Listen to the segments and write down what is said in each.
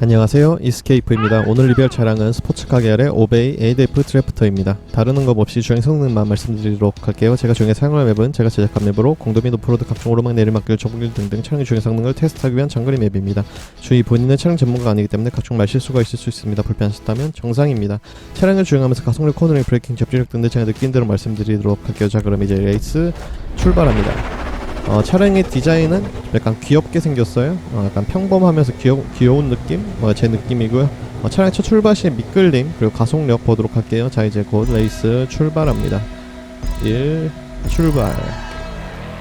안녕하세요. 이스케이프입니다. 오늘 리뷰할 차량은 스포츠카 계열의 오베이 ADF 드래프터입니다. 다루는 것 없이 주행 성능만 말씀드리도록 할게요. 제가 주행에 사용할 맵은 제가 제작한 맵으로 공도 및 오프로드 각종 오르막 내리막길 좁길 등등 차량의 주행 성능을 테스트하기 위한 장거리 맵입니다. 주의 본인은 차량 전문가 아니기 때문에 각종 말실수가 있을 수 있습니다. 불편하셨다면 정상입니다. 차량을 주행하면서 가속력 코너링 브레이킹 접지력 등등 제가 느낀 대로 말씀드리도록 할게요. 자 그럼 이제 레이스 출발합니다 어, 차량의 디자인은 약간 귀엽게 생겼어요. 어, 약간 평범하면서 귀여, 귀여운 느낌? 어, 제 느낌이고요. 어, 차량 첫 출발 시에 미끌림 그리고 가속력 보도록 할게요. 자 이제 곧 레이스 출발합니다. 1 출발.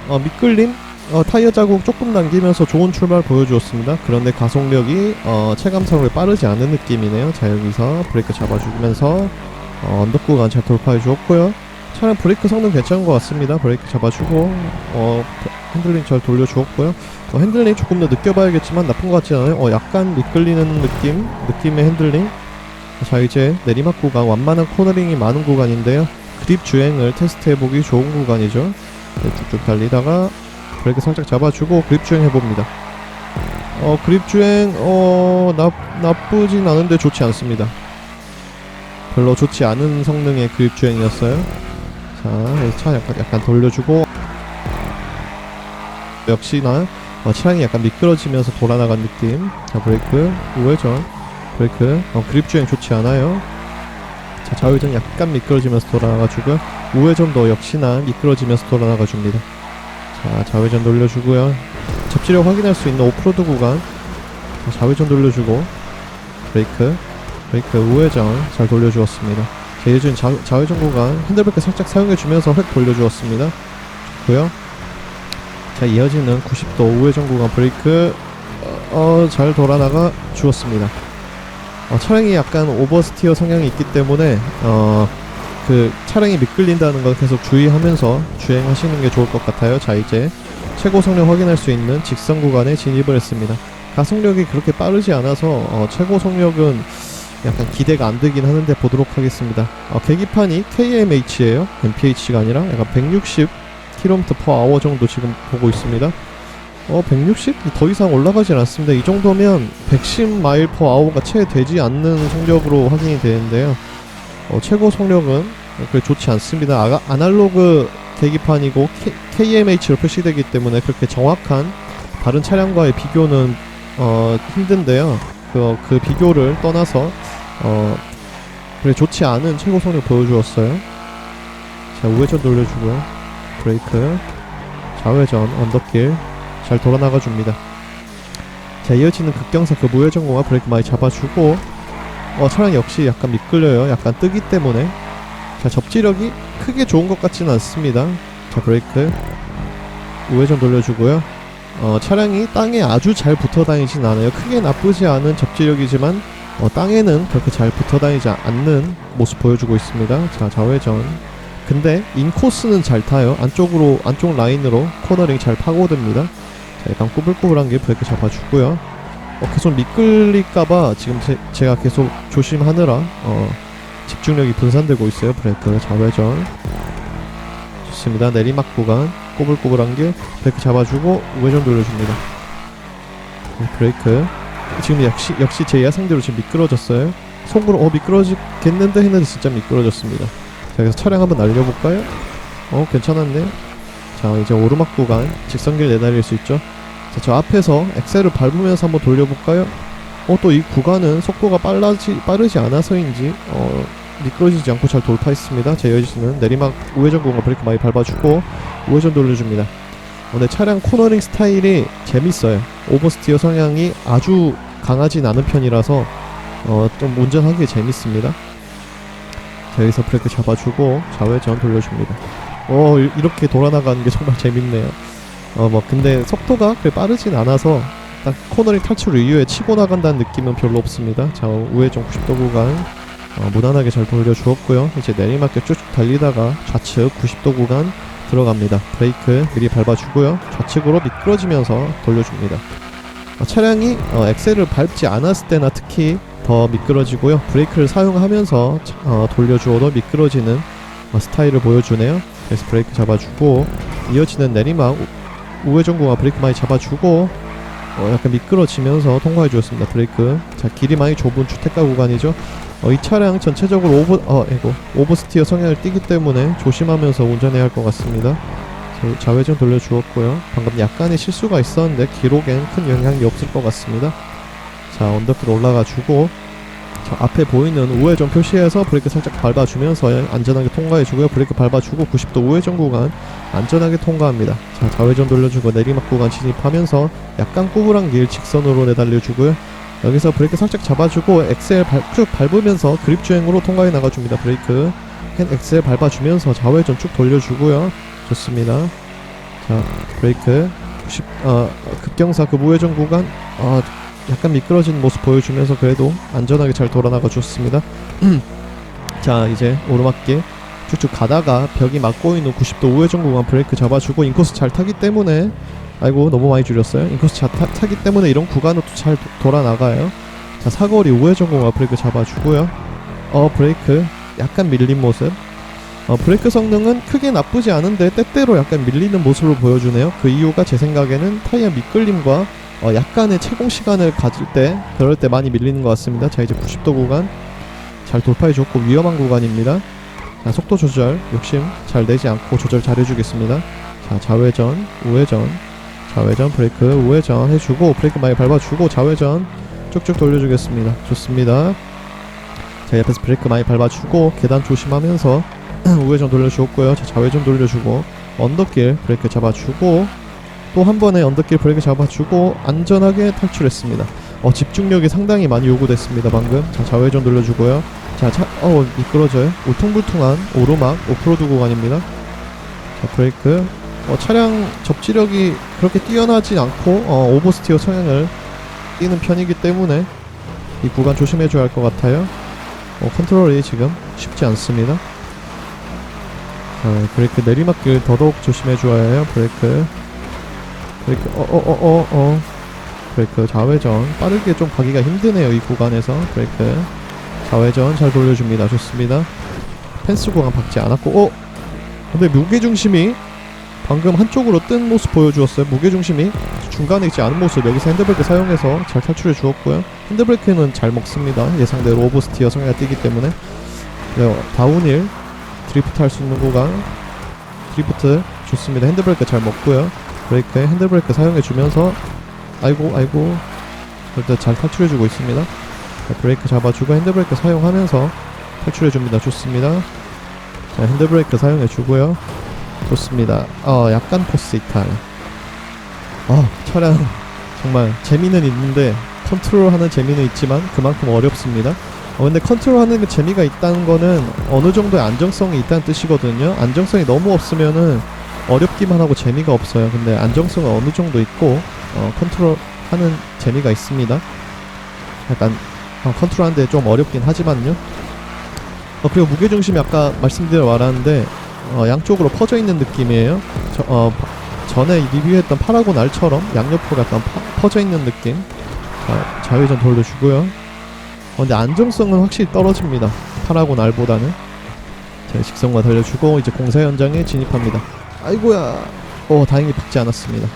어, 미끌림 어, 타이어 자국 조금 남기면서 좋은 출발 보여주었습니다. 그런데 가속력이 어, 체감상으로 빠르지 않은 느낌이네요. 자 여기서 브레이크 잡아주면서 어, 언덕 구간 잘 돌파해 주었고요. 차량 브레이크 성능 괜찮은 것 같습니다. 브레이크 잡아주고 어, 핸들링 잘 돌려주었고요. 어, 핸들링 조금 더 느껴봐야겠지만 나쁜 것 같지 않아요. 어, 약간 미끌리는 느낌, 느낌의 핸들링. 자 이제 내리막 구간 완만한 코너링이 많은 구간인데요. 그립 주행을 테스트해보기 좋은 구간이죠. 네, 쭉쭉 달리다가 브레이크 살짝 잡아주고 그립 주행 해봅니다. 어 그립 주행 어 나, 나쁘진 않은데 좋지 않습니다. 별로 좋지 않은 성능의 그립 주행이었어요. 자, 차 약간, 약간 돌려주고 역시나 어, 차량이 약간 미끄러지면서 돌아나간 느낌. 자, 브레이크 우회전 브레이크 어, 그립 주행 좋지 않아요. 자, 좌회전 약간 미끄러지면서 돌아나가주고요. 우회전도 역시나 미끄러지면서 돌아나가 줍니다. 자, 좌회전 돌려주고요. 접지력 확인할 수 있는 오프로드 구간. 자, 좌회전 돌려주고 브레이크 브레이크 우회전 잘 돌려주었습니다. 자, 예전 좌, 좌회전 구간 핸들브레이크 살짝 사용해주면서 획 돌려주었습니다. 좋고요. 자 이어지는 90도 우회전 구간 브레이크 어, 잘 돌아나가 주었습니다. 어, 차량이 약간 오버스티어 성향이 있기 때문에 어, 그 차량이 미끌린다는 걸 계속 주의하면서 주행하시는 게 좋을 것 같아요. 자 이제 최고 성능 확인할 수 있는 직선 구간에 진입을 했습니다. 가속력이 그렇게 빠르지 않아서 어, 최고 속력은 약간 기대가 안 되긴 하는데 보도록 하겠습니다. 어, 계기판이 KMH예요. MPH가 아니라 약간 160 km per hour 정도 지금 보고 있습니다. 어, 160? 더 이상 올라가진 않습니다. 이 정도면 110 마일 per hour가 채 되지 않는 속력으로 확인이 되는데요. 어, 최고 속력은 그렇게 좋지 않습니다. 아가, 아날로그 계기판이고 KMH로 표시되기 때문에 그렇게 정확한 다른 차량과의 비교는 어, 힘든데요. 그, 그 비교를 떠나서 어, 그래 좋지 않은 최고 속력 보여주었어요. 자 우회전 돌려주고요. 브레이크 좌회전 언덕길 잘 돌아나가 줍니다. 자 이어지는 급경사 그 무회전 공화 브레이크 많이 잡아주고 어 차량 역시 약간 미끌려요. 약간 뜨기 때문에 자 접지력이 크게 좋은 것 같지는 않습니다. 자 브레이크 우회전 돌려주고요. 어 차량이 땅에 아주 잘 붙어 다니진 않아요. 크게 나쁘지 않은 접지력이지만 어, 땅에는 그렇게 잘 붙어 다니지 않는 모습 보여주고 있습니다. 자, 좌회전. 근데 인코스는 잘 타요. 안쪽으로 안쪽 라인으로 코너링 잘 파고듭니다. 자, 약간 꾸불꾸불한 게 브레이크 잡아주고요. 어, 계속 미끌릴까봐 지금 제, 가 계속 조심하느라 어, 집중력이 분산되고 있어요. 브레이크 좌회전. 좋습니다. 내리막 구간 꾸불꾸불한 게 브레이크 잡아주고 우회전 돌려줍니다. 네, 브레이크 지금 역시 역시 제 예상대로 지금 미끄러졌어요. 속으로 어 미끄러지겠는데 했는데 진짜 미끄러졌습니다. 자 그래서 차량 한번 날려볼까요? 어 괜찮았네. 자 이제 오르막 구간 직선길 내달릴 수 있죠. 자 저 앞에서 엑셀을 밟으면서 한번 돌려볼까요? 어 또 이 구간은 속도가 빨라지 빠르지 않아서인지 어 미끄러지지 않고 잘 돌파했습니다. 제 여지는 내리막 우회전 구간 브레이크 많이 밟아주고 우회전 돌려줍니다. 오늘 차량 코너링 스타일이 재밌어요. 오버스티어 성향이 아주 강하진 않은 편이라서 어, 좀 운전하기 재밌습니다. 자, 여기서 브레이크 잡아주고 좌회전 돌려줍니다. 어, 이- 이렇게 돌아나가는 게 정말 재밌네요. 어, 뭐 근데 속도가 그렇게 빠르진 않아서 딱 코너링 탈출 이후에 치고 나간다는 느낌은 별로 없습니다. 자, 우회전 90도 구간 어, 무난하게 잘 돌려주었고요. 이제 내리막길 쭉쭉 달리다가 좌측 90도 구간 들어갑니다. 브레이크 미리 밟아주고요. 좌측으로 미끄러지면서 돌려줍니다. 어, 차량이 어, 엑셀을 밟지 않았을 때나 특히 더 미끄러지고요. 브레이크를 사용하면서 차- 어, 돌려주어도 미끄러지는 어, 스타일을 보여주네요. 그래서 브레이크 잡아주고 이어지는 내리막 우- 우회전 구간 브레이크 많이 잡아주고 어, 약간 미끄러지면서 통과해 주었습니다. 브레이크. 자, 길이 많이 좁은 주택가 구간이죠. 어, 이 차량 전체적으로 오버, 어, 이거, 오버스티어 성향을 띠기 때문에 조심하면서 운전해야 할 것 같습니다. 자, 좌회전 돌려주었고요. 방금 약간의 실수가 있었는데 기록엔 큰 영향이 없을 것 같습니다. 자, 언더길 올라가 주고 자, 앞에 보이는 우회전 표시에서 브레이크 살짝 밟아주면서 안전하게 통과해주고요. 브레이크 밟아주고 90도 우회전 구간 안전하게 통과합니다. 자, 좌회전 돌려주고 내리막 구간 진입하면서 약간 구부랑 길 직선으로 내달려주고요. 여기서 브레이크 살짝 잡아주고 엑셀 발, 쭉 밟으면서 그립 주행으로 통과해 나가줍니다. 브레이크 핸 엑셀 밟아주면서 좌회전 쭉 돌려주고요. 좋습니다. 자, 브레이크 90, 어, 급경사 그 우회전 구간 어, 약간 미끄러진 모습 보여주면서 그래도 안전하게 잘 돌아나가 줬습니다. 자 이제 오르막길 쭉쭉 가다가 벽이 막고 있는 90도 우회전 구간 브레이크 잡아주고 인코스 잘 타기 때문에 아이고 너무 많이 줄였어요. 인코스 잘 타, 타기 때문에 이런 구간은 또잘 돌아 나가요. 자 사거리 우회전 구간 브레이크 잡아주고요. 어 브레이크 약간 밀린 모습. 어, 브레이크 성능은 크게 나쁘지 않은데 때때로 약간 밀리는 모습을 보여주네요. 그 이유가 제 생각에는 타이어 미끌림과 어, 약간의 채공 시간을 가질 때 그럴 때 많이 밀리는 것 같습니다. 자 이제 90도 구간 잘 돌파해줬고 위험한 구간입니다. 자 속도 조절 욕심 잘 내지 않고 조절 잘 해주겠습니다. 자 좌회전 우회전 좌회전 브레이크 우회전 해주고 브레이크 많이 밟아주고 좌회전 쭉쭉 돌려주겠습니다. 좋습니다. 자 옆에서 브레이크 많이 밟아주고 계단 조심하면서 우회전 돌려주었고요. 자 좌회전 돌려주고 언더길 브레이크 잡아주고 또 한 번에 언더길 브레이크 잡아주고 안전하게 탈출했습니다. 어, 집중력이 상당히 많이 요구됐습니다. 방금 자 좌회전 돌려주고요. 자, 차, 어 미끄러져요. 울퉁불퉁한 오르막 오프로드 구간입니다. 자 브레이크. 어, 차량 접지력이 그렇게 뛰어나지 않고 어, 오버스티어 성향을 띠는 편이기 때문에 이 구간 조심해줘야 할 것 같아요. 어, 컨트롤이 지금 쉽지 않습니다. 자, 브레이크 내리막길 더더욱 조심해줘야 해요. 브레이크. 브레이크 어어어 어 어, 어. 브레이크 좌회전. 빠르게 좀 가기가 힘드네요 이 구간에서. 브레이크. 좌회전 잘 돌려줍니다. 좋습니다. 펜스 구간 박지 않았고 어? 근데 무게중심이 방금 한쪽으로 뜬 모습 보여주었어요. 무게중심이 중간에 있지 않은 모습. 여기서 핸드브레이크 사용해서 잘 탈출해 주었고요. 핸드브레이크는 잘 먹습니다. 예상대로 오버스티어 성향이 뛰기 때문에. 네, 다운힐 드리프트 할 수 있는 구간. 드리프트. 좋습니다. 핸드브레이크 잘 먹고요 브레이크에 핸들브레이크 사용해주면서 아이고 아이고 일단 잘 탈출해주고 있습니다. 자, 브레이크 잡아주고 핸들브레이크 사용하면서 탈출해줍니다. 좋습니다. 자 핸들브레이크 사용해주고요. 좋습니다. 어 약간 코스 이탈. 어 차량 정말 재미는 있는데 컨트롤하는 재미는 있지만 그만큼 어렵습니다. 어 근데 컨트롤하는 그 재미가 있다는 거는 어느 정도의 안정성이 있다는 뜻이거든요. 안정성이 너무 없으면은 어렵기만 하고 재미가 없어요. 근데 안정성은 어느 정도 있고 어, 컨트롤하는 재미가 있습니다. 약간 어, 컨트롤하는데 좀 어렵긴 하지만요. 어, 그리고 무게중심이 아까 말씀드려 말하는데 어, 양쪽으로 퍼져 있는 느낌이에요. 저, 어, 전에 리뷰했던 파라곤 R처럼 양옆으로 약간 파, 퍼져 있는 느낌. 자, 좌회전 돌려주고요. 어, 근데 안정성은 확실히 떨어집니다. 파라곤 R보다는. 자, 직선과 돌려주고 이제 공사 현장에 진입합니다. 아이고야. 어, 다행히 박지 않았습니다.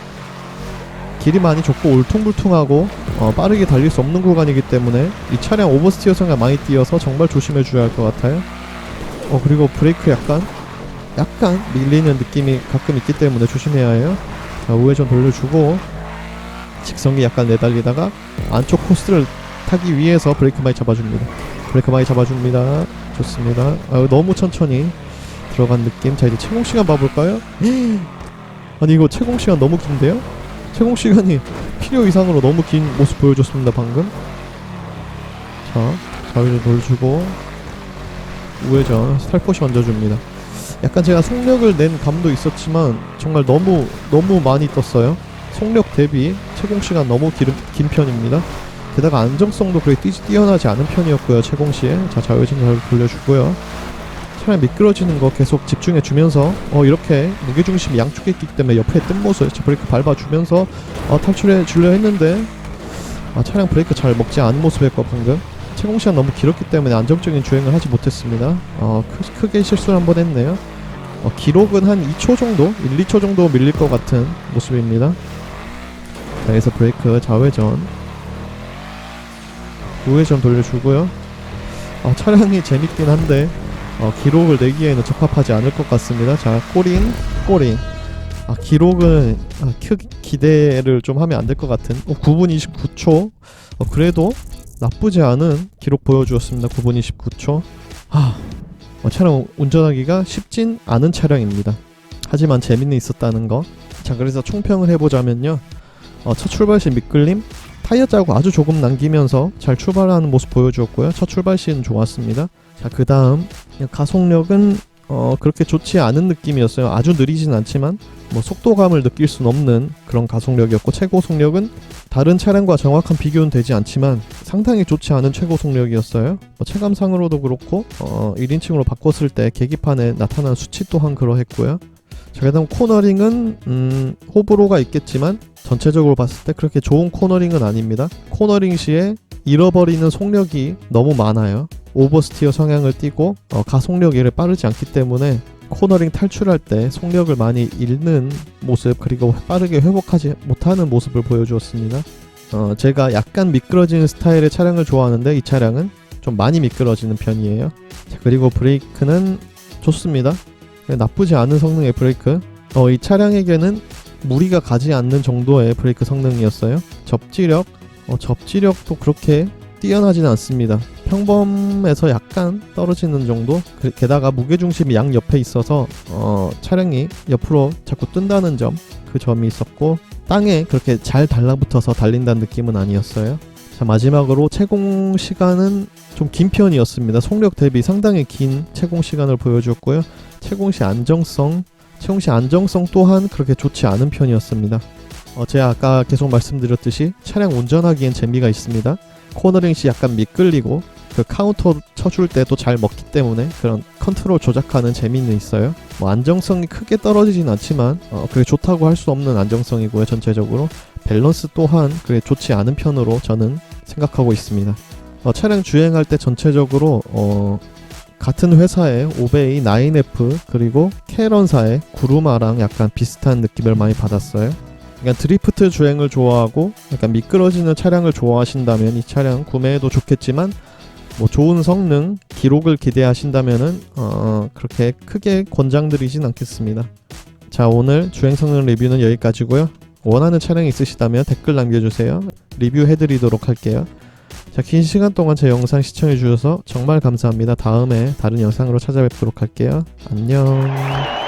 길이 많이 좁고 울퉁불퉁하고 어, 빠르게 달릴 수 없는 구간이기 때문에 이 차량 오버스티어 성향 많이 뛰어서 정말 조심해 줘야 할 것 같아요. 어, 그리고 브레이크 약간 약간 밀리는 느낌이 가끔 있기 때문에 조심해야 해요. 자, 우회전 돌려주고 직선기 약간 내달리다가 안쪽 코스를 타기 위해서 브레이크 많이 잡아줍니다. 브레이크 많이 잡아줍니다. 좋습니다. 아, 너무 천천히 들어간 느낌. 자 이제 채공 시간 봐볼까요? 아니 이거 채공 시간 너무 긴데요? 채공 시간이 필요 이상으로 너무 긴 모습 보여줬습니다 방금. 자 좌회전 돌주고 우회전 스탈포시 얹어줍니다. 약간 제가 속력을 낸 감도 있었지만 정말 너무 너무 많이 떴어요. 속력 대비 채공 시간 너무 긴, 긴 편입니다. 게다가 안정성도 그렇게 뛰, 뛰어나지 않은 편이었고요 채공 시에 자 좌회전 잘 돌려주고요. 차량 미끄러지는 거 계속 집중해 주면서 어 이렇게 무게 중심이 양쪽에 있기 때문에 옆에 뜬 모습 자, 브레이크 밟아 주면서 어 탈출해 주려 했는데 아 차량 브레이크 잘 먹지 않은 모습이었고 방금 채공 시간 너무 길었기 때문에 안정적인 주행을 하지 못했습니다. 어 크, 크게 실수를 한번 했네요. 어, 기록은 한 2초 정도, 1, 2초 정도 밀릴 것 같은 모습입니다. 자, 여기서 브레이크 좌회전 우회전 돌려주고요 어, 차량이 재밌긴 한데 어, 기록을 내기에는 적합하지 않을 것 같습니다 자 꼬린 꼬린 아 기록은 아, 크, 기대를 좀 하면 안 될 것 같은 어, 9분 29초 어, 그래도 나쁘지 않은 기록 보여주었습니다 9분 29초 아 어, 차량 운전하기가 쉽진 않은 차량입니다 하지만 재미는 있었다는 거. 자, 그래서 총평을 해보자면요. 어, 첫 출발 시 미끌림, 타이어 자국 아주 조금 남기면서 잘 출발하는 모습 보여주었고요. 첫 출발 시는 좋았습니다. 자, 그 다음 가속력은 어, 그렇게 좋지 않은 느낌이었어요. 아주 느리진 않지만 뭐 속도감을 느낄 순 없는 그런 가속력이었고 최고 속력은 다른 차량과 정확한 비교는 되지 않지만 상당히 좋지 않은 최고 속력이었어요. 뭐 체감상으로도 그렇고 어, 1인칭으로 바꿨을 때 계기판에 나타난 수치 또한 그러했고요. 자, 그다음 코너링은 음, 호불호가 있겠지만 전체적으로 봤을 때 그렇게 좋은 코너링은 아닙니다. 코너링 시에 잃어버리는 속력이 너무 많아요. 오버스티어 성향을 띠고 어, 가속력이 빠르지 않기 때문에 코너링 탈출할 때 속력을 많이 잃는 모습 그리고 빠르게 회복하지 못하는 모습을 보여주었습니다. 어, 제가 약간 미끄러지는 스타일의 차량을 좋아하는데 이 차량은 좀 많이 미끄러지는 편이에요. 자, 그리고 브레이크는 좋습니다. 네, 나쁘지 않은 성능의 브레이크. 어, 이 차량에게는 무리가 가지 않는 정도의 브레이크 성능이었어요. 접지력, 어, 접지력도 그렇게 뛰어나지는 않습니다. 평범에서 약간 떨어지는 정도. 그- 게다가 무게중심이 양 옆에 있어서 어, 차량이 옆으로 자꾸 뜬다는 점, 그 점이 있었고 땅에 그렇게 잘 달라붙어서 달린다는 느낌은 아니었어요. 자 마지막으로 채공 시간은 좀 긴 편이었습니다. 속력 대비 상당히 긴 채공 시간을 보여줬고요. 채공 시 안정성, 채공 시 안정성 또한 그렇게 좋지 않은 편이었습니다. 어, 제가 아까 계속 말씀드렸듯이 차량 운전하기엔 재미가 있습니다. 코너링 시 약간 미끌리고 그 카운터 쳐줄 때도 잘 먹기 때문에 그런 컨트롤 조작하는 재미는 있어요. 뭐 안정성이 크게 떨어지진 않지만 어, 그게 좋다고 할 수 없는 안정성이고요. 전체적으로 밸런스 또한 그게 좋지 않은 편으로 저는 생각하고 있습니다. 어, 차량 주행할 때 전체적으로 어, 같은 회사의 오베이 9F 그리고 캐런사의 구루마랑 약간 비슷한 느낌을 많이 받았어요. 그러니까 드리프트 주행을 좋아하고 약간 미끄러지는 차량을 좋아하신다면 이 차량 구매해도 좋겠지만 뭐 좋은 성능, 기록을 기대하신다면은 어, 그렇게 크게 권장드리진 않겠습니다. 자 오늘 주행 성능 리뷰는 여기까지고요. 원하는 차량이 있으시다면 댓글 남겨주세요. 리뷰해드리도록 할게요. 자, 긴 시간 동안 제 영상 시청해주셔서 정말 감사합니다. 다음에 다른 영상으로 찾아뵙도록 할게요. 안녕.